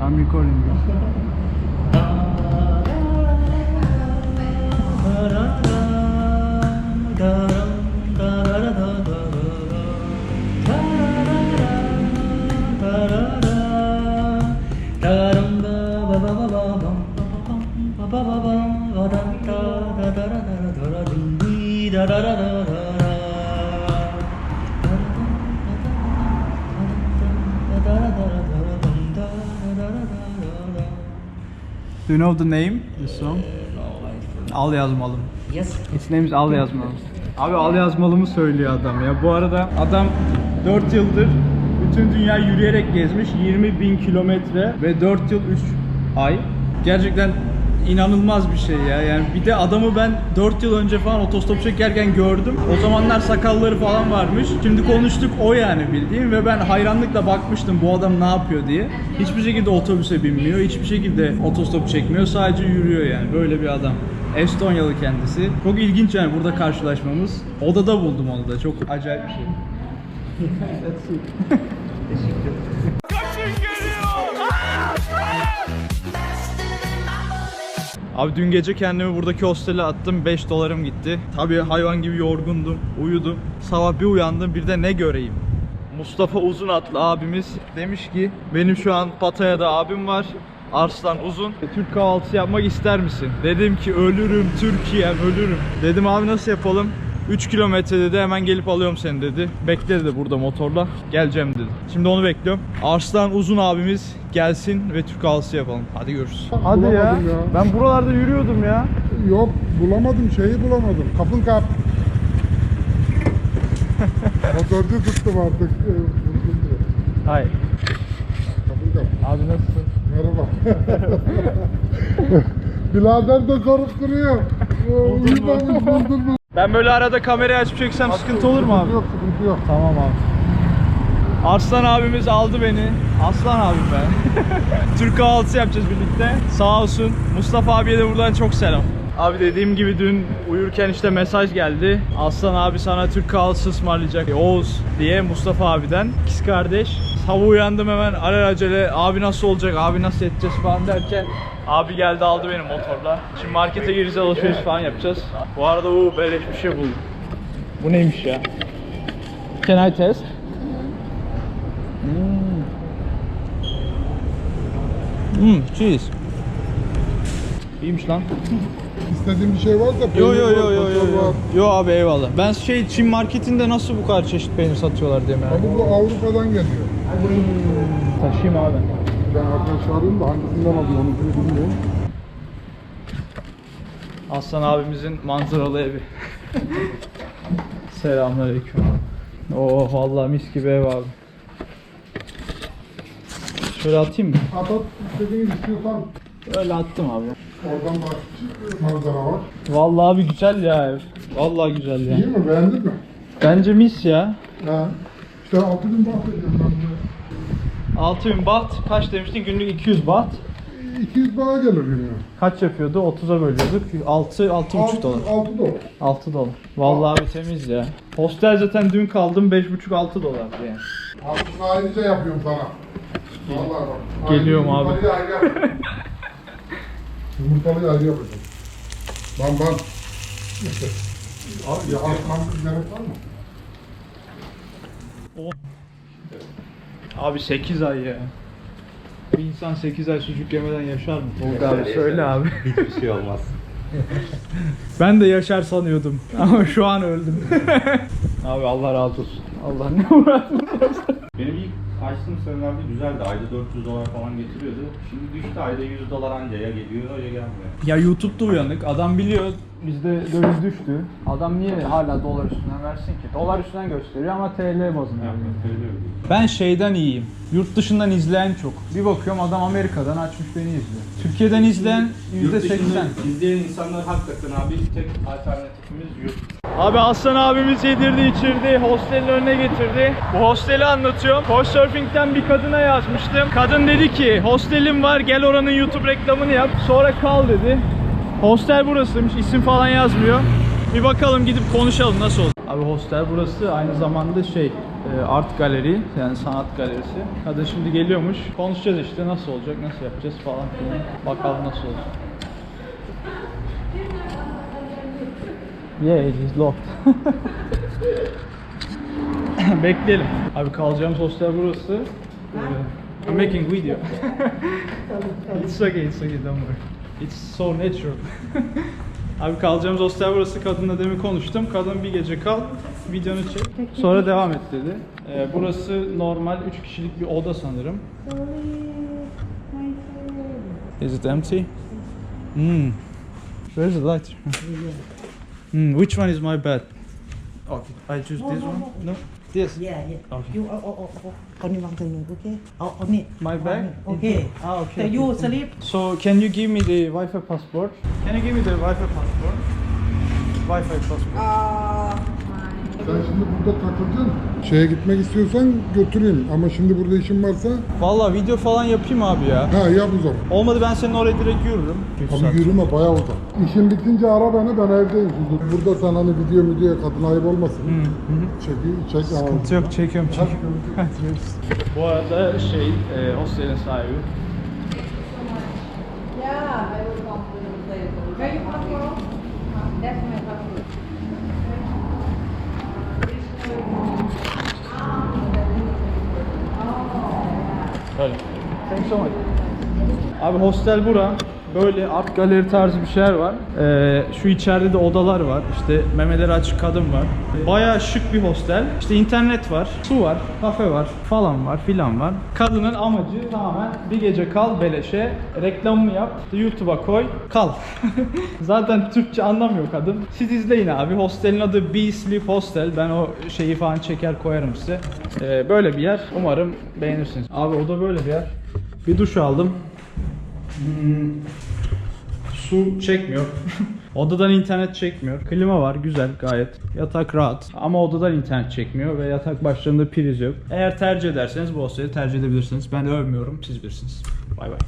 I'm recording. Do you know the name? This song? Al yazmalım. Yes. Its name is Al yazmalım. Abi al yazmalımı söylüyor adam ya. Bu arada adam 4 yıldır bütün dünya yürüyerek gezmiş. 20 bin kilometre ve 4 yıl 3 ay. Gerçekten inanılmaz bir şey ya. Yani bir de adamı ben 4 yıl önce falan otostop çekerken gördüm. O zamanlar sakalları falan varmış. Şimdi konuştuk o yani bildiğim ve ben hayranlıkla bakmıştım bu adam ne yapıyor diye. Hiçbir şekilde otobüse binmiyor, hiçbir şekilde otostop çekmiyor. Sadece yürüyor yani. Böyle bir adam. Estonyalı kendisi. Çok ilginç yani burada karşılaşmamız. Odada buldum onu da. Çok acayip bir şey. Abi dün gece kendimi buradaki hostele attım. 5 dolarım gitti. Tabii hayvan gibi yorgundum. Uyudum. Sabah bir uyandım. Bir de ne göreyim? Mustafa Uzun adlı abimiz demiş ki benim şu an Pataya'da abim var. Arslan Uzun. Türk kahvaltısı yapmak ister misin? Dedim ki ölürüm Türkiye'm ölürüm. Dedim abi nasıl yapalım? 3 kilometre dedi hemen gelip alıyorum seni dedi. Bekle dedi burada motorla. Geleceğim dedi. Şimdi onu bekliyorum. Arslan Uzun abimiz gelsin ve Türk kahvaltısı yapalım. Hadi görüşürüz. Hadi ya. Ya. Ben buralarda yürüyordum ya. Yok bulamadım şeyi bulamadım. Kapın kap. Motorcu tuttum artık. e, diye. Hayır. Kapın kap. Abi nasılsın? Merhaba. Birader de sorup duruyor. Uyumamış buldun mu? Ben böyle arada kamerayı açıp çeksem sıkıntı olur mu abi? Yok sıkıntı yok. Tamam abi. Arslan abimiz aldı beni. Aslan abim ben. Türk kahvaltısı yapacağız birlikte. Sağ olsun. Mustafa abiye de buradan çok selam. Abi dediğim gibi dün uyurken işte mesaj geldi. Aslan abi sana Türk kahvaltısı ısmarlayacak. Oğuz diye Mustafa abiden. İkiz kardeş. Sabah uyandım hemen alelacele abi nasıl olacak, abi nasıl edeceğiz falan derken Abi geldi aldı beni motorla. Şimdi markete gireceğiz alışveriş falan yapacağız. Bu arada bu beleş bir şey buldum. Bu neymiş ya? Can I test? Hmm, cheese. İyiymiş lan. İstediğin bir şey varsa Yo peynir yo var, yo yo yo motor yo. var. Yo abi eyvallah. Ben şey Çin marketinde nasıl bu kadar çeşit peynir satıyorlar diye merak ediyorum. bu Avrupa'dan geliyor. Taşıyayım abi. Ben arkadaş arayayım da hangisinden alıyor onu bilmiyorum. Aslan abimizin manzaralı evi. Selamünaleyküm. Oh vallahi mis gibi ev abi. Şöyle atayım mı? At at istediğin istiyorsan Öyle attım abi. oradan da manzara var. Vallahi abi güzel ya ev. Vallahi güzel ya. İyi mi beğendin mi? Bence mis ya. Ha. İşte 6000 bahsediyorum ben buraya. 6000 baht kaç demiştin? Günlük 200 baht. 200 daha gelir gününe. Kaç yapıyordu? 30'a bölüyorduk. 6 6,5 dolar. 6 dolar. 6 dolar. Vallahi abi temiz ya. Hostel zaten dün kaldım 5,5 6 dolar yani. Aslında ayrıca yapıyorum sana. Vallahi bak. Geliyorum abi. Yumurtalıyı ayrı yap. Yumurtalıyı ayrı yapacağım. Ban ban. Abi ya kan gerek var mı? Abi 8 ay ya. Bir insan 8 ay sucuk yemeden yaşar mı? Tolga abi söyle abi. Hiçbir şey olmaz. Ben de yaşar sanıyordum ama şu an öldüm. abi Allah razı olsun. Allah ne uğraştın. Benim ilk açtığım senelerde güzeldi. Ayda 400 dolar falan getiriyordu. Şimdi düştü ayda 100 dolar anca ya geliyor ya gelmiyor. Ya YouTube'da uyanık. Adam biliyor bizde döviz düştü. Adam niye hala dolar üstünden versin ki? Dolar üstünden gösteriyor ama TL bazında. Yani. Ben şeyden iyiyim. Yurt dışından izleyen çok. Bir bakıyorum adam Amerika'dan açmış beni izliyor. Türkiye'den izleyen Yurt %80. dışında izleyen insanlar hakikaten abi tek alternatifimiz yurt. Abi Aslan abimiz yedirdi içirdi, hostelin önüne getirdi. Bu hosteli anlatıyorum. Couchsurfing'den bir kadına yazmıştım. Kadın dedi ki hostelim var gel oranın YouTube reklamını yap. Sonra kal dedi. Hostel burasıymış isim falan yazmıyor. Bir bakalım gidip konuşalım nasıl olur. Abi hostel burası aynı zamanda şey e, art galeri yani sanat galerisi. Kadın şimdi geliyormuş. Konuşacağız işte nasıl olacak, nasıl yapacağız falan filan. Bakalım nasıl olacak. Yeah, it is locked. Bekleyelim. Abi kalacağımız hostel burası. Ee, I'm making video. it's okay, it's okay, don't worry. It's so natural. Abi kalacağımız hostel burası. Kadınla demin konuştum. Kadın bir gece kal, videonu çek. Sonra devam et dedi. Ee, burası normal 3 kişilik bir oda sanırım. Is it empty? Hmm. Where's the light? Hmm, which one is my bed? Okay, I choose this one. No, this. Yeah, yeah. Okay. You oh oh oh oh. Only one thing, okay? Oh, on it. My bag? Okay. Ah, okay. So you sleep. So can you give me the Wi-Fi passport? Can you give me the Wi-Fi passport? Wi-Fi passport. Oh, Sen şimdi burada takılacaksın. Şeye gitmek istiyorsan götüreyim. Ama şimdi burada işin varsa Vallahi video falan yapayım abi ya. ha yap o zaman. Olmadı ben senin oraya direkt yürürüm. Abi yürüme bayağı uzak. İşin bitince ara beni ben evdeyim şimdi. Burada sen hani video videoya kadın ayıp olmasın. Çek, çek. Sıkıntı yok çekiyorum çekiyorum. Bu arada şey e, hostelin sahibi. Yeah, I will come to the place. Öyle. Thanks so much. Abi hostel bura. Böyle art galeri tarzı bir şeyler var. Ee, şu içeride de odalar var. İşte memeleri açık kadın var. Bayağı şık bir hostel. İşte internet var, su var, kafe var falan var filan var. Kadının amacı tamamen bir gece kal beleşe, reklamını yap, YouTube'a koy, kal. Zaten Türkçe anlamıyor kadın. Siz izleyin abi. Hostelin adı Sleep Hostel. Ben o şeyi falan çeker koyarım size. Ee, böyle bir yer. Umarım beğenirsiniz. Abi o da böyle bir yer. Bir duş aldım. Hmm, su çekmiyor. Odadan internet çekmiyor. Klima var güzel gayet. Yatak rahat. Ama odadan internet çekmiyor ve yatak başlarında priz yok. Eğer tercih ederseniz bu hosteli tercih edebilirsiniz. Ben övmüyorum. Siz bilirsiniz. Bay bay.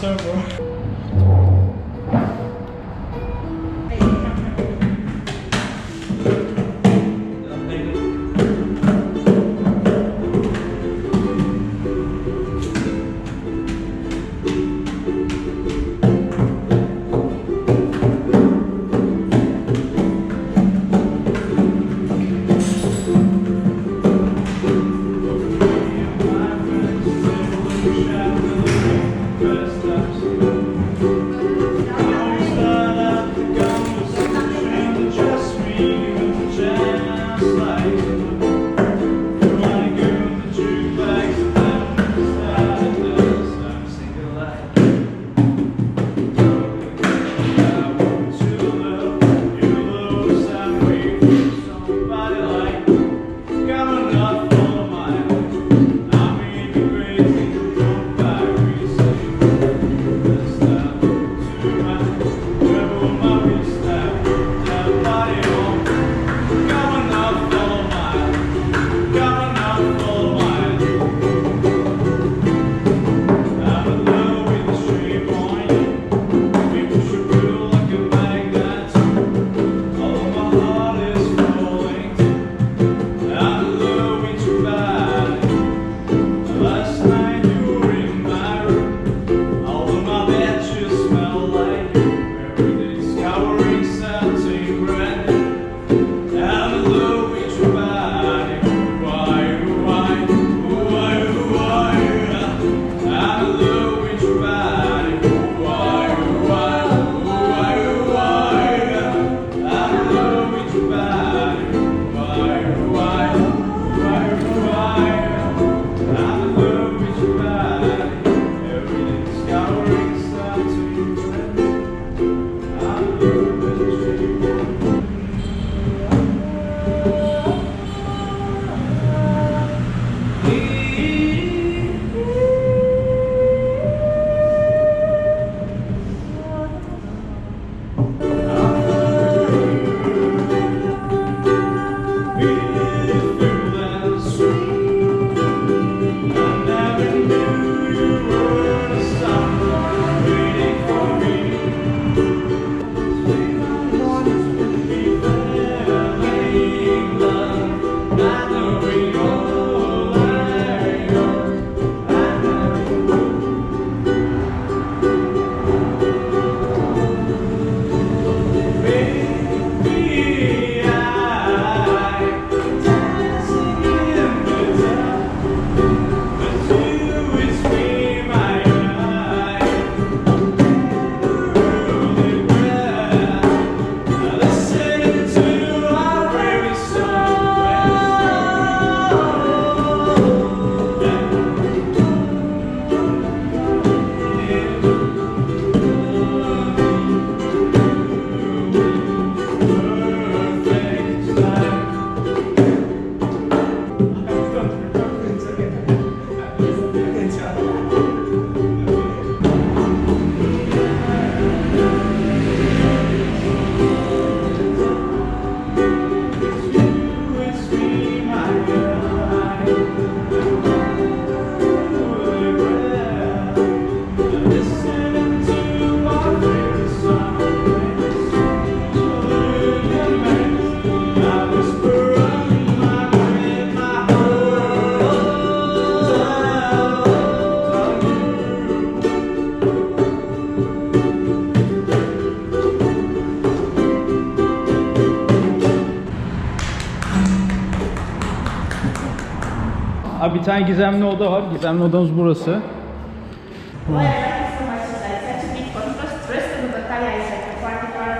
server.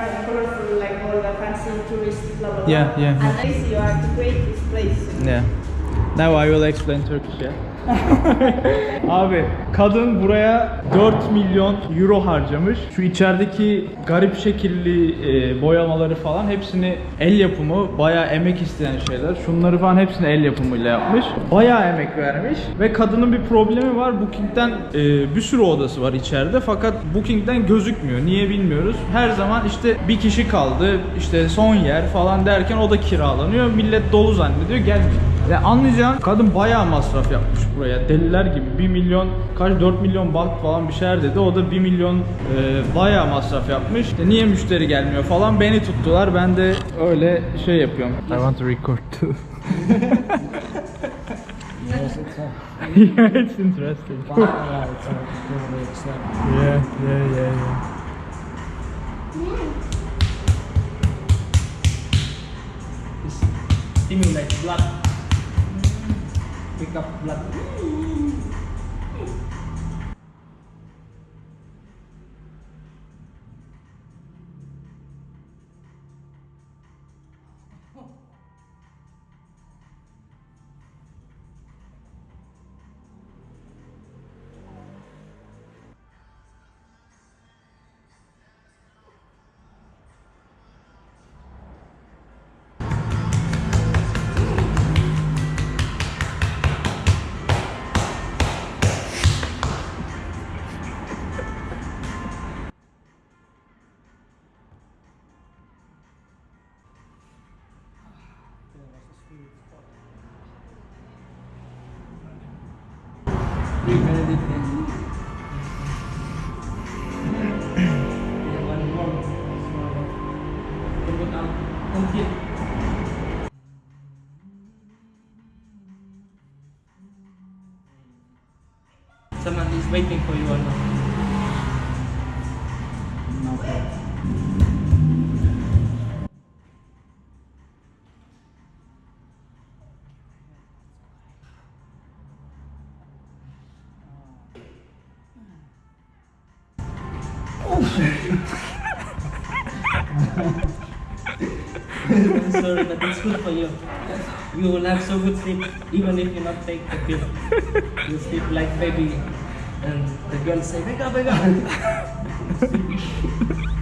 And colorful, like all the fancy tourist blah blah blah. Yeah, yeah. And this you are to create this place. Yeah. Now I will explain Turkish yeah. Abi kadın buraya 4 milyon euro harcamış. Şu içerideki garip şekilli e, boyamaları falan hepsini el yapımı, bayağı emek isteyen şeyler. Şunları falan hepsini el yapımıyla yapmış. Bayağı emek vermiş ve kadının bir problemi var. Booking'den e, bir sürü odası var içeride fakat Booking'den gözükmüyor. Niye bilmiyoruz. Her zaman işte bir kişi kaldı, işte son yer falan derken o da kiralanıyor. Millet dolu zannediyor, gelmiyor. Ya anlayacağın kadın bayağı masraf yapmış buraya. Deliler gibi 1 milyon kaç 4 milyon baht falan bir şeyler dedi. O da 1 milyon e, bayağı masraf yapmış. İşte niye müşteri gelmiyor falan beni tuttular. Ben de öyle şey yapıyorum. I want to record too. yeah, it's interesting. yeah, yeah, yeah, yeah. stimulate blood, pick up blood. Waiting for you not? I'm sorry, but it's good for you. You will have so good sleep, even if you not take the pill. You sleep like baby, and the girl say, "Wake up, wake up!"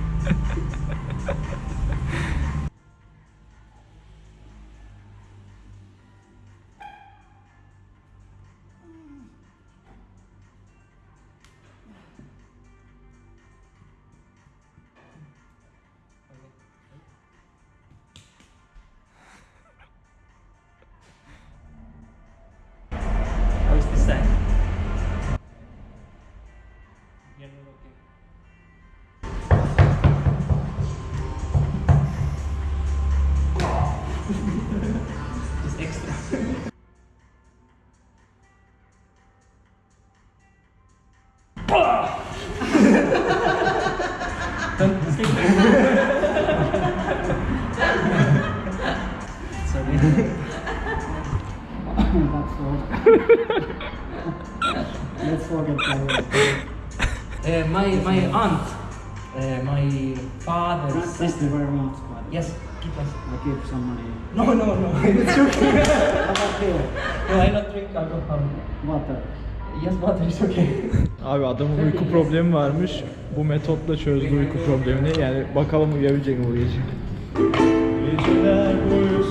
Let's forget that. Uh, my my aunt, uh, my father's Not you sister. very much, but Yes, keep us. I'll give some money. No, no, no. It's okay. How about here? no, I don't drink alcohol. Water. Yes, water is okay. Abi adamın uyku problemi varmış. Bu metotla çözdü uyku problemini. Yani bakalım uyuyabilecek mi gece. Geceler boyu